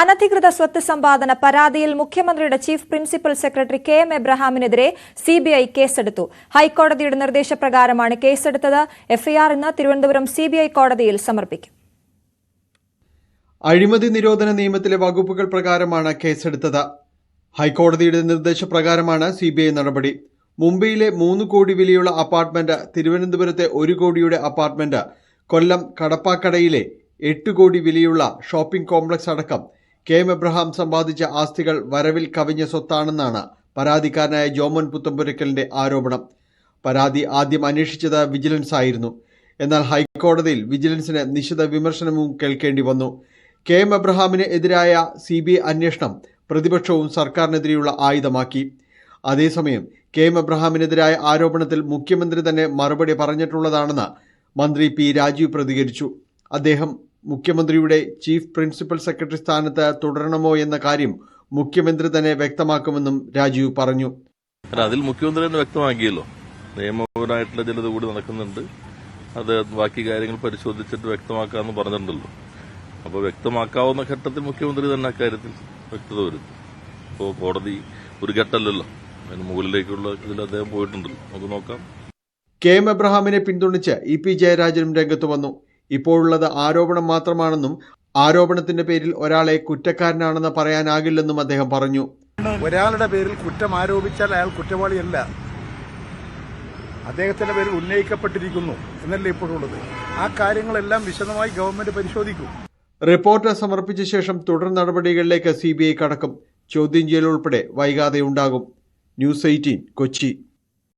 അനധികൃത സ്വത്ത് സമ്പാദന പരാതിയിൽ മുഖ്യമന്ത്രിയുടെ chief principal secretary K M എബ്രഹാമിനെതിരെ CBI കേസെടുത്തു. ഹൈക്കോടതിയുടെ നിർദ്ദേശപ്രകാരമാണ് കേസെടുത്തത്. എഫ്ഐആർ ഇന്ന് തിരുവനന്തപുരം സിബിഐ കോടതിയിൽ സമർപ്പിക്കും. അഴിമതി നിരോധന നിയമത്തിലെ വകുപ്പുകൾ പ്രകാരമാണ് കേസെടുത്തത്. ഹൈക്കോടതിയുടെ നിർദ്ദേശപ്രകാരമാണ് സിബിഐ നടപടി. മുംബൈയിലെ മൂന്ന് കോടി വിലയുള്ള അപ്പാർട്ട്മെന്റ് തിരുവനന്തപുരത്തെ ഒരു കോടിയുടെ അപ്പാർട്ട്മെന്റ് കൊല്ലം കടപ്പാക്കടയിലെ എട്ട് കോടി വിലയുള്ള ഷോപ്പിംഗ് കോംപ്ലക്സ് അടക്കം കെ എം എബ്രഹാം സമ്പാദിച്ച ആസ്തികൾ വരവിൽ കവിഞ്ഞ സ്വത്താണെന്നാണ് പരാതിക്കാരനായ ജോമൻ പുത്തമ്പുരക്കലിന്റെ ആരോപണം. പരാതി ആദ്യം അന്വേഷിച്ചത് വിജിലൻസ് ആയിരുന്നു. എന്നാൽ ഹൈക്കോടതിയിൽ വിജിലൻസിന് നിശിത വിമർശനവും കേൾക്കേണ്ടി വന്നു. കെ എം എബ്രഹാമിന് എതിരായ സി ബി ഐ അന്വേഷണം പ്രതിപക്ഷവും സർക്കാരിനെതിരെയുള്ള ആയുധമാക്കി. അതേസമയം കെ എം എബ്രഹാമിനെതിരായ ആരോപണത്തിൽ മുഖ്യമന്ത്രി തന്നെ മറുപടി പറഞ്ഞിട്ടുള്ളതാണെന്ന് മന്ത്രി പി രാജീവ് പ്രതികരിച്ചു. അദ്ദേഹം മുഖ്യമന്ത്രിയുടെ ചീഫ് പ്രിൻസിപ്പൽ സെക്രട്ടറി സ്ഥാനത്ത് തുടരണമോ എന്ന കാര്യം മുഖ്യമന്ത്രി തന്നെ വ്യക്തമാക്കുമെന്നും രാജീവ് പറഞ്ഞു. അതിൽ മുഖ്യമന്ത്രി തന്നെ വ്യക്തമാക്കിയല്ലോ. നിയമപരമായിട്ടുള്ള ചിലത് കൂടി നടക്കുന്നുണ്ട്. അത് ബാക്കി കാര്യങ്ങൾ പരിശോധിച്ചിട്ട് വ്യക്തമാക്കാമെന്ന് പറഞ്ഞിട്ടുണ്ടല്ലോ. അപ്പോൾ വ്യക്തമാക്കാവുന്ന ഘട്ടത്തിൽ മുഖ്യമന്ത്രി തന്നെ അക്കാര്യത്തിൽ വ്യക്തത വരും ഇപ്പോൾ കോടതി ഒരു ഘട്ടമല്ലല്ലോ. അതിന് മുകളിലേക്കുള്ള ഇതിൽ അദ്ദേഹം പോയിട്ടുണ്ടല്ലോ. നമുക്ക് നോക്കാം. കെ എം എബ്രഹാമിനെ പിന്തുണച്ച് ഇ പി ജയരാജനും രംഗത്ത് വന്നു. ഇപ്പോഴുള്ളത് ആരോപണം മാത്രമാണെന്നും ആരോപണത്തിന്റെ പേരിൽ ഒരാളെ കുറ്റക്കാരനാണെന്ന് പറയാനാകില്ലെന്നും അദ്ദേഹം പറഞ്ഞു. ഒരാളുടെ പേരിൽ കുറ്റം ആരോപിച്ചാൽ അയാൾ കുറ്റവാളിയല്ല. അദ്ദേഹത്തിന്റെ പേരിൽ ഉന്നയിക്കപ്പെട്ടിരിക്കുന്നു എന്നല്ലേ ഇപ്പോഴുള്ളത്. ആ കാര്യങ്ങളെല്ലാം വിശദമായി ഗവൺമെന്റ് പരിശോധിക്കും. റിപ്പോർട്ട് സമർപ്പിച്ച ശേഷം തുടർ നടപടികളിലേക്ക് സി ബി ഐ കടക്കും. ചോദ്യം ചെയ്യൽ ഉൾപ്പെടെ വൈകാതെ ഉണ്ടാകും. News Eighteen Kochi.